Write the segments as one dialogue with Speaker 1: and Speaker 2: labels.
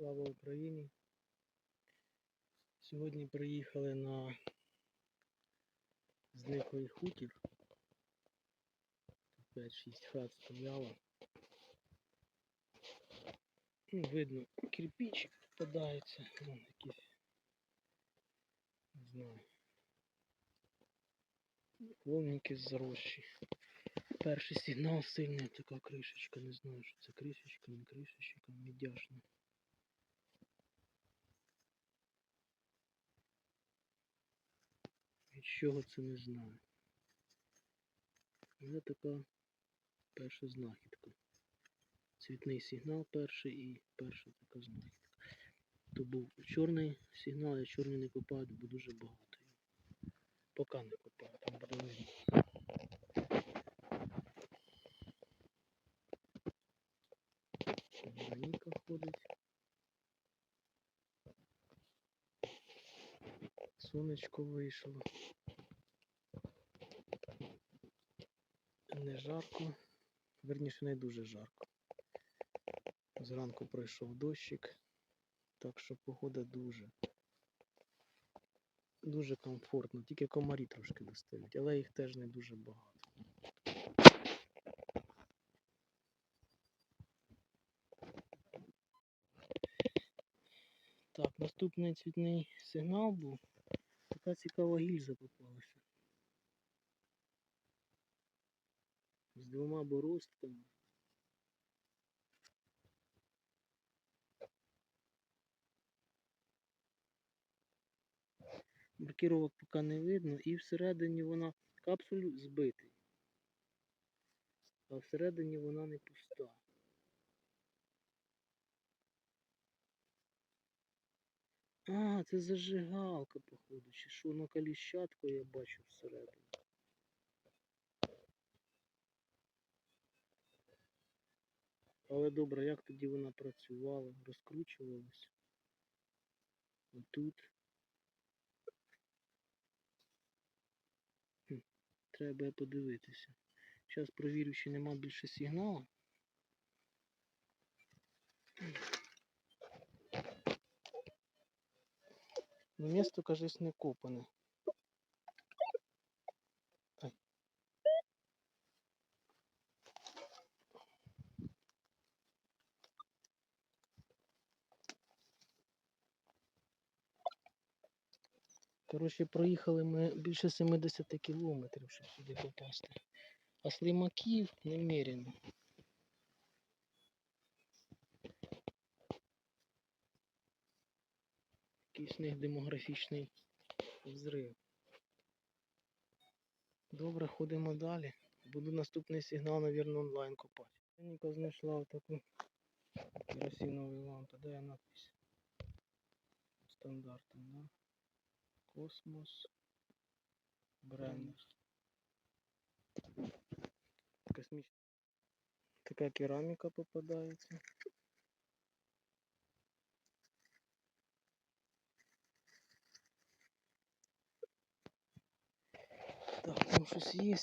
Speaker 1: Слава Україні! Сьогодні приїхали на зниклий хутір. Тут 5-6 хат стояло. Ну, видно, кирпичик попадається. Вон якісь. Не знаю. Вовники заросші. Перший сигнал сильний, така кришечка, не знаю, що це кришечка, не кришечка, мідяшна. Від чого це не знаю. Але така перша знахідка. Цвітний сигнал перший і перша така знахідка. То був чорний сигнал, я чорний не копаю, бо дуже багато. Поки не копаю, там буде видно. Вероніка ходить. Сонечко вийшло. Не жарко, верніше не дуже жарко. Зранку пройшов дощик, так що погода дуже. Дуже комфортно, тільки комарі трошки достають, але їх теж не дуже багато. Так, наступний цвітний сигнал був. Така цікава гільза попалася. З двома борозками. Маркировок поки не видно, і всередині вона капсуль збитий. А всередині вона не пуста. А, це зажигалка, походу, чи що на коліщатку я бачу всередині. Але добре, як тоді вона працювала, розкручувалась. Отут. Хм, Треба подивитися. Зараз провірю, чи нема більше сигналу. Ну, місто, кажись, не копане. Ай. Коротше, проїхали ми більше 70 кілометрів, щоб сюди попасти. А слимаків немерено. Якийсь них демографічний взрив. Добре, ходимо далі. Буду наступний сигнал, мабуть, онлайн копати. Ніка знайшла таку керосинову лампу. Де я надпись? Стандартна, да? Космос. Бреннер. Космічна. Така кераміка попадається. Так, там щось є.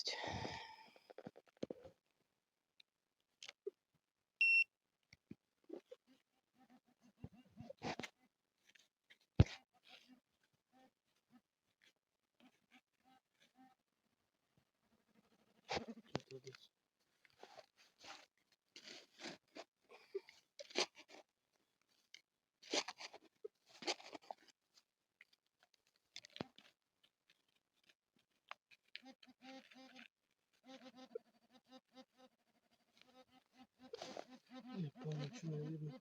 Speaker 1: Не помню, что не видно.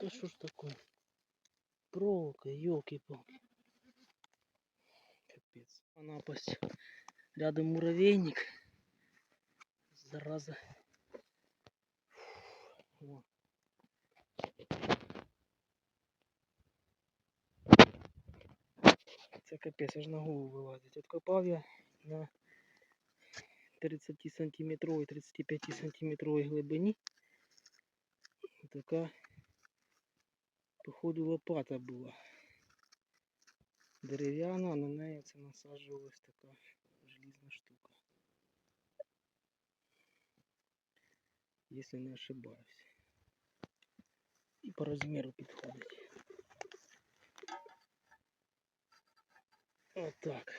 Speaker 1: Да что ж такое? Проволока, елки-палки. Капец. Напасть. Рядом муравейник. Зараза. О. Це капець, аж на голову вилазить. От копав я на 30 сантиметровій, 35 сантиметровій глибині. Така, походу, лопата була. Дерев'яна, а на неї це насаджувалась така желізна штука. Якщо не ошибаюсь. І по розміру підходить. Отак.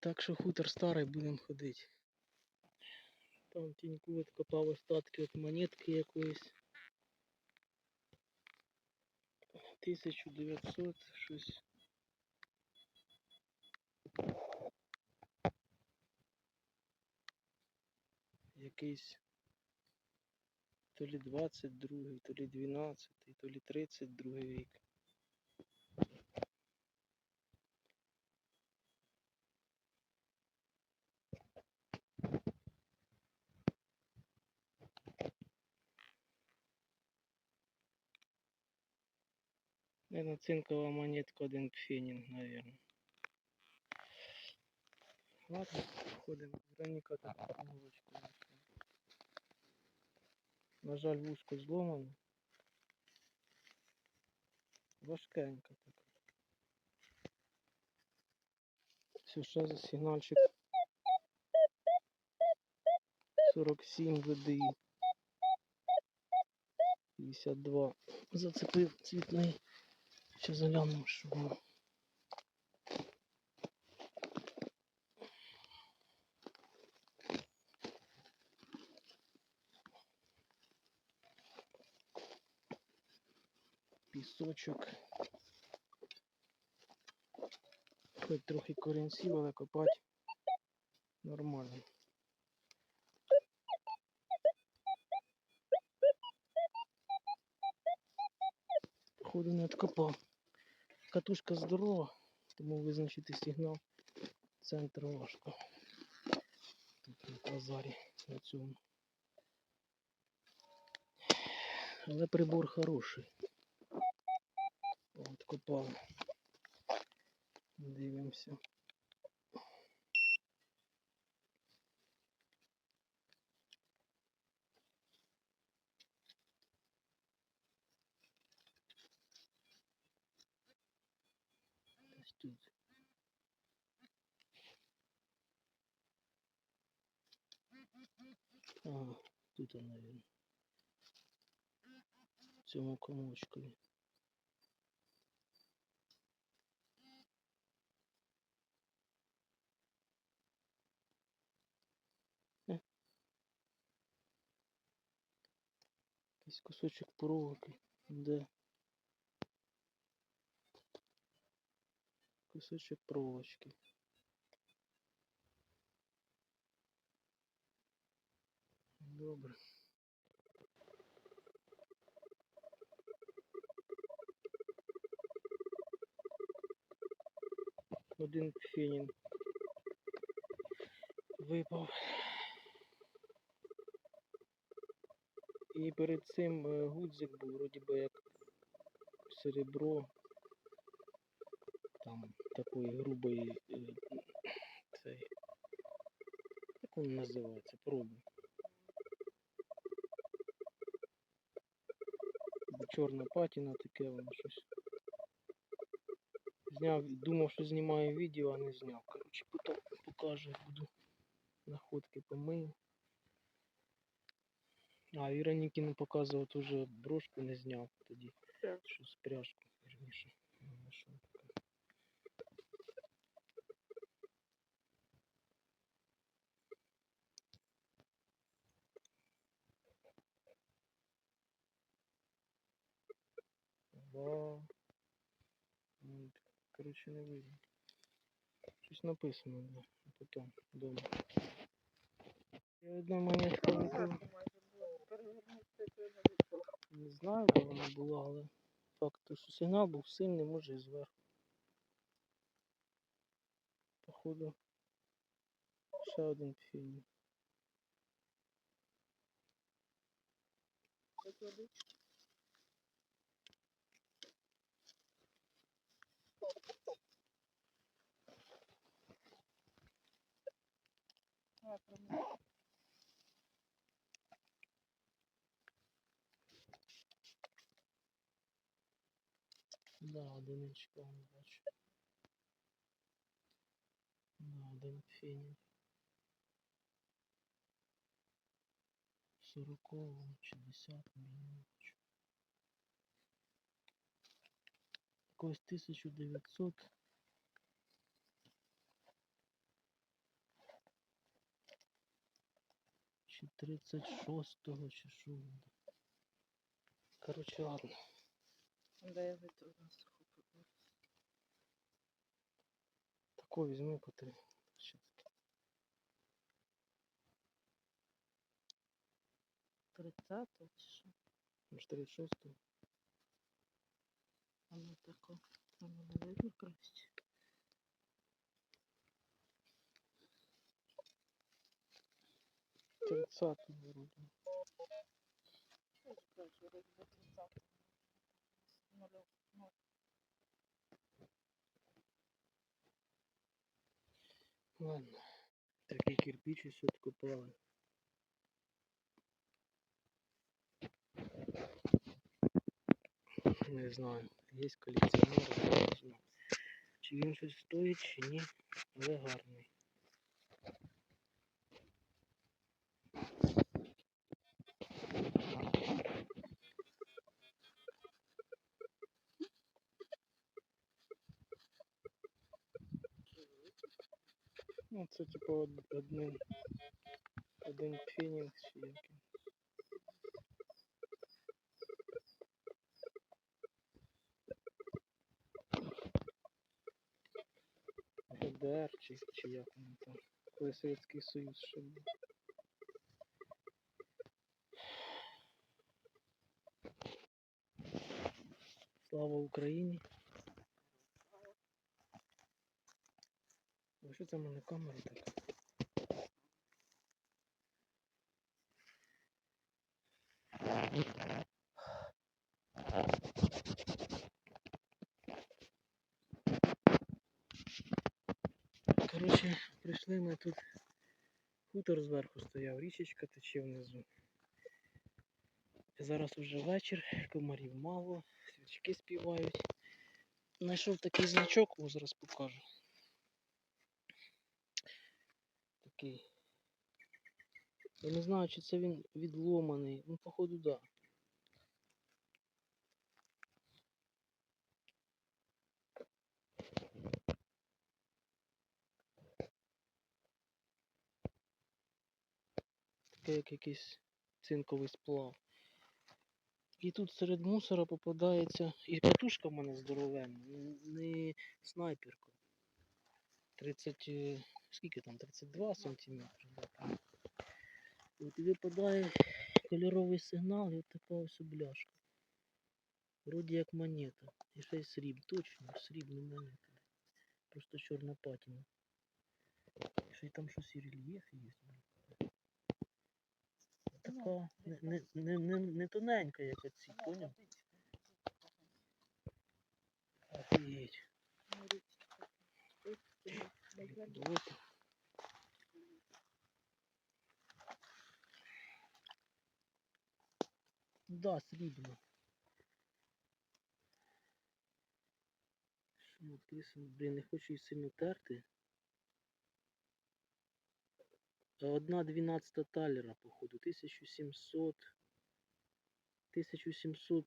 Speaker 1: Так що хутор старий, будемо ходити. Там тіньку відкопав остатки від монетки якоїсь. 1900 щось. Якийсь то лі 22, то лі 12, то лі 32 рік. Наверное, цинковая монетка один пфенинг, наверное. Ладно, ходимо. Вероніка помилочку знайшла. На жаль, вушко зломано. Важкенько так. Все, ще за сигнальчик. 47 ВДІ. 52. Зацепив цвітний. Ще заглянемо, що було. Пісочок. Хоч трохи корінців, але копати нормально. Походу не откопав. Катушка здорова, тому визначити сигнал центр важко. Тут на базарі на цьому. Але прибор хороший. Копали. Дивимося. Десь тут. Ага, тут он, наверное. В цьому комочкові. Якийсь кусочок проволоки. Де? Кусочок проволочки. Добре. Один фенін випав. І перед цим е, гудзик був, вроді би як серебро. Там такої грубої е, цей. Як він називається? Проби. Чорна патіна таке воно щось. Зняв, думав, що знімаю відео, а не зняв. Коротше, потім покажу, буду находки помию. А, Вероніки не показував, теж брошку не зняв тоді. Що з пряжку, вірніше. не знайшов таке. Да. Ну, Коротше, не видно. Щось написано, да. а потім вдома. Я одна Тому що сигнал був сильний, може і зверху. Походу ще один фільм. Давай. Да, одиничка он бачу. Да, один фенік. Сорокового чи десятого, я не бачу. Якось 1900 чи 36-го, чи що. воно. Короче, ладно.
Speaker 2: Да, я витру на суху прибор.
Speaker 1: Тако візьми по три. щас.
Speaker 2: 30 чи що?
Speaker 1: Може 36-го.
Speaker 2: Воно тако. Воно не видно краще.
Speaker 1: Тридцатого вроде. Ладно. Такий кирпич ось откопали. Не знаю. Є колекціонер. Чи він щось стоїть, чи ні, але гарний. Ну, це типу од- один, один фенінг чи який. ГДР чи, чи як воно там. Коли Совєтський Союз ще був. Слава Україні! А що це в мене камера така? Коротше, прийшли ми тут. Хутор зверху стояв, річечка тече внизу. Зараз уже вечір, комарів мало, свічки співають. Знайшов такий значок, ось зараз покажу. Такий. Я не знаю, чи це він відломаний. Ну, походу, да. Таке як якийсь цинковий сплав. І тут серед мусора попадається. І катушка в мене здоровенна, не снайперка. 30. е, Скільки там? 32 сантиметри. да, там. От і випадає кольоровий сигнал і от така ось бляшка. Вроді як монета. І ще й сріб, точно, срібна монета. Просто чорна патіна. Ще й там щось і рельєф є. Така не, не, не, не, не тоненька, як оці, поняв? Офігеть. Болото. Да, срібно. Що написано? Блін, не хочу її сильно терти. Одна двенадцата талера, походу, 1700. 1700.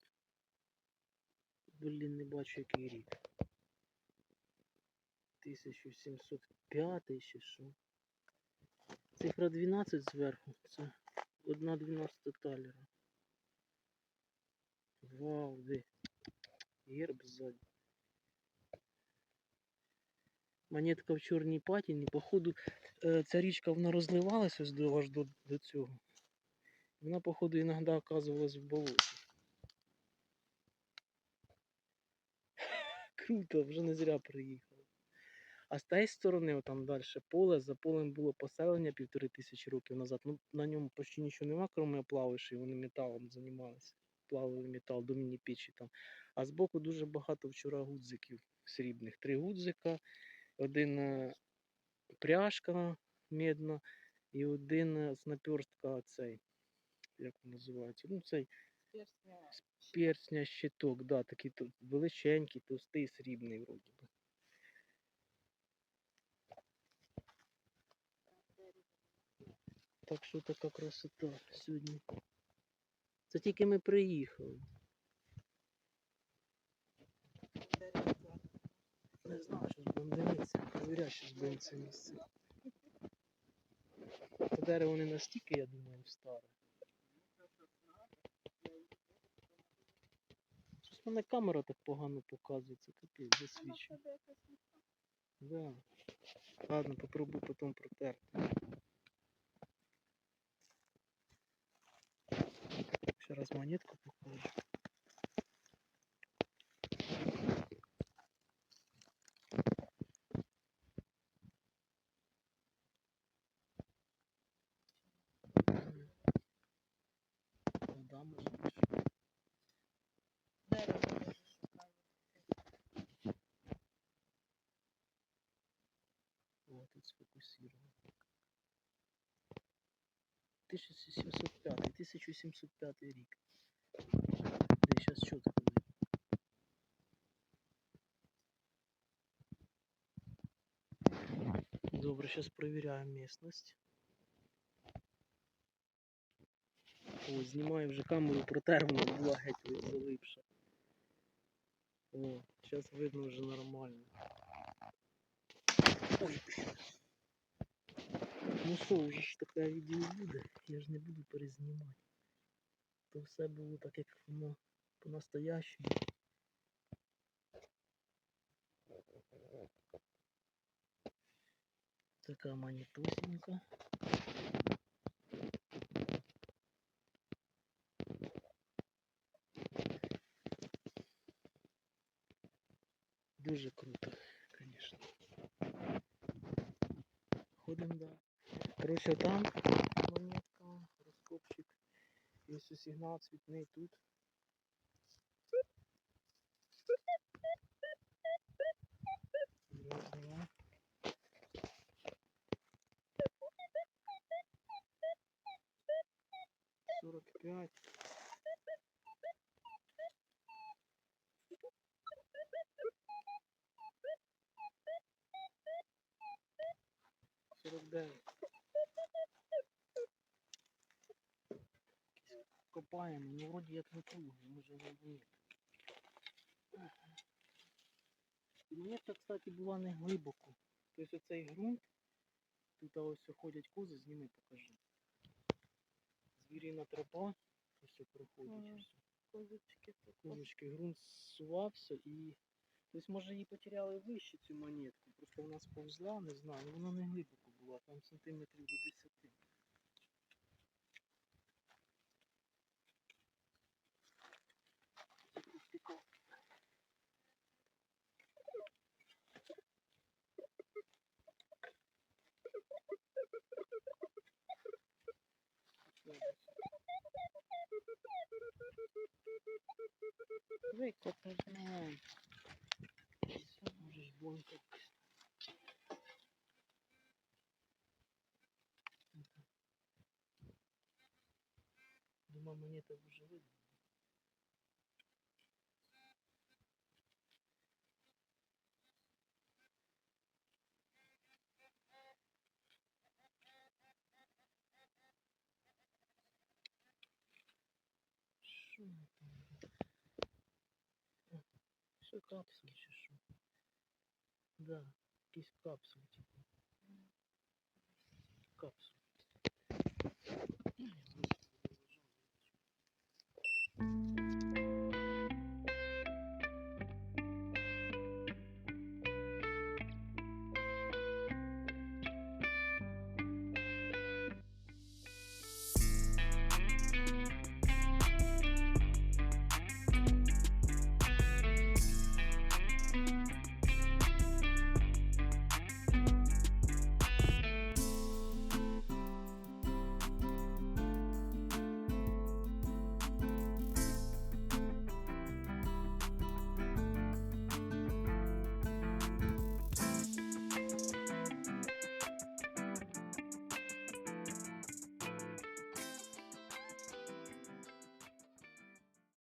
Speaker 1: Блін, не бачу який рік. 1705 чи що. Цифра 12 зверху. Це одна двенадцата талера. Вау, де? Герб ззаді. Монетка в чорній патіні. Походу, е, ця річка вона розливалася аж до, до цього. Вона, походу, іноді оказувалась в болоті. Круто, вже не зря приїхали. А з тієї сторони, там далі поле, за полем було поселення півтори тисячі років назад. Ну, на ньому почти нічого нема, крім оплавишів, вони металом займалися. Плавили метал до міні-печі там. А збоку дуже багато вчора гудзиків срібних. Три гудзика, один е, пряжка медна і один е, з наперстка цей. Як він називається? Ну, цей персня щиток, да, такий величенький, товстий, срібний вроді Так що така красота сьогодні. Це тільки ми приїхали. Не знаю, що будемо дивитися. Перевіряю, що будемо це місце. Це дерево не настільки, я думаю, старе. Щось мене камера так погано показує, це капець засвічує. Да. Ладно, попробую потім протерти. Раз монетку покажу. М. Вода може бути.
Speaker 2: Дерево дуже шукаю.
Speaker 1: О, тут сфокусировано. 1705, 1705 рік. Де зараз чітко видно. Добре, зараз перевіряємо місцевість. О, знімаю вже камеру, протер вона була геть залипша. О, зараз видно вже нормально. Ой. Ну що, вже ж таке відео буде, я ж не буду перезнімати. То все було так, як воно по-настоящему. Така манітосінька. Дуже круто, звісно. Ходимо далі. Коротше, там. Ось сигнал цвітний тут. Сорок п'ять. Сорок дев'ять. Копаємо, ну вроді як не круглий, може не ні. І монетка, кстати, була не глибоко. Тобто оцей ґрунт, тут ось ходять кози, зніми покажи. Звіріна тропа, ось проходить.
Speaker 2: Козочки.
Speaker 1: Козочки, ґрунт зсувався і. Тобто, може її потеряли вище цю монетку. Просто вона сповзла, не знаю, вона не глибоко була, там сантиметрів до 10. Монета вже видно. Що там? О, Все капсули чи що? Да, якісь капсули, типу. Капсули. Thank you.